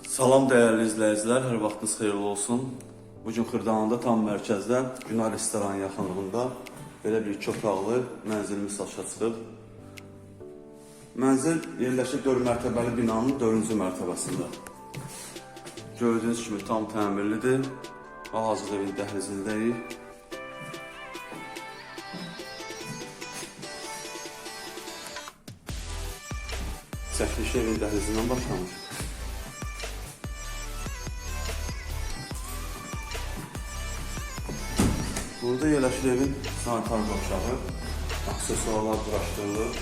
Salam dəyərli izləyicilər, hər vaxtınız xeyirli olsun. Bu gün Xırdalanında tam mərkəzdə Günay restoranı yaxınlığında belə bir iki otaqlı mənzilimiz satışa çıxıb. Mənzil yerləşir 4 mərtəbəli binanın 4-cü mərtəbəsində. Gördüyünüz kimi tam təmirlidir. Hal-hazırda evin dəhlizindəyik. Çəkilişi evin dəhlizindən başlamış. Burada yerləşir evin sanitar qovşağı, aksesuarlar quraşdırılır.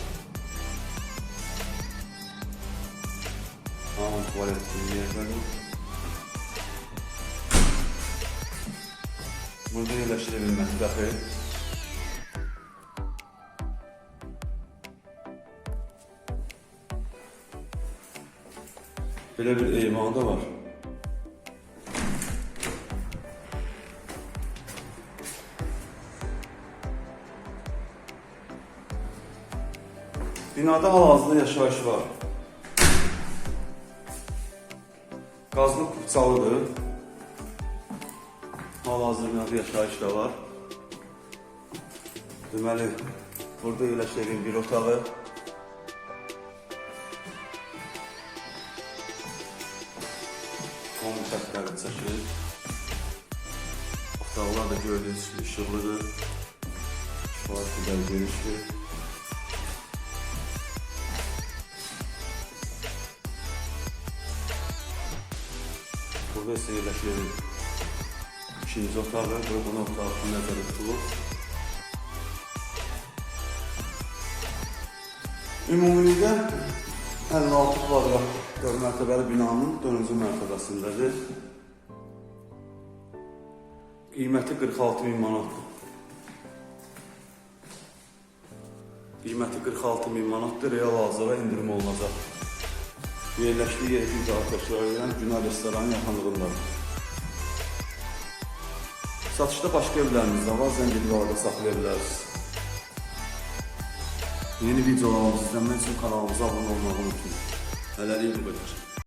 Hamam tuvalet kimi yerləri. Burada yerləşir evin mətbəxi. Belə bir eyvanı var. Binada hal-hazırda yaşayış var. Qazlı kupçalıdır. Hal-hazırda binada yaşayış da var. Deməli, burada yerləşir evin bir otağı. Onun şərtləri çəkilir. Otaqlar da gördüyünüz kimi işıqlıdır. Kifayət qədər genişdir. İkinci otağı və bunu otağı üçün nəzərdə tutulur. Ümumilikdə 56 kvadrat 4 mərtəbəli binanın 4-cü mərtəbəsindədir. Qiyməti 46 min manatdır. Qiyməti 46 min manatdır, real hazıra indirim olunacaq. Yerləşdiyi yer güzel təşkil edən Günay restoranın yaxınlığındadır. Satışda başqa evlərimiz də var, zəng edib orada saxlaya. Yeni videolarımızı izləmək üçün kanalımıza abunə olmağı unutmayın. Hələlik bu qədər.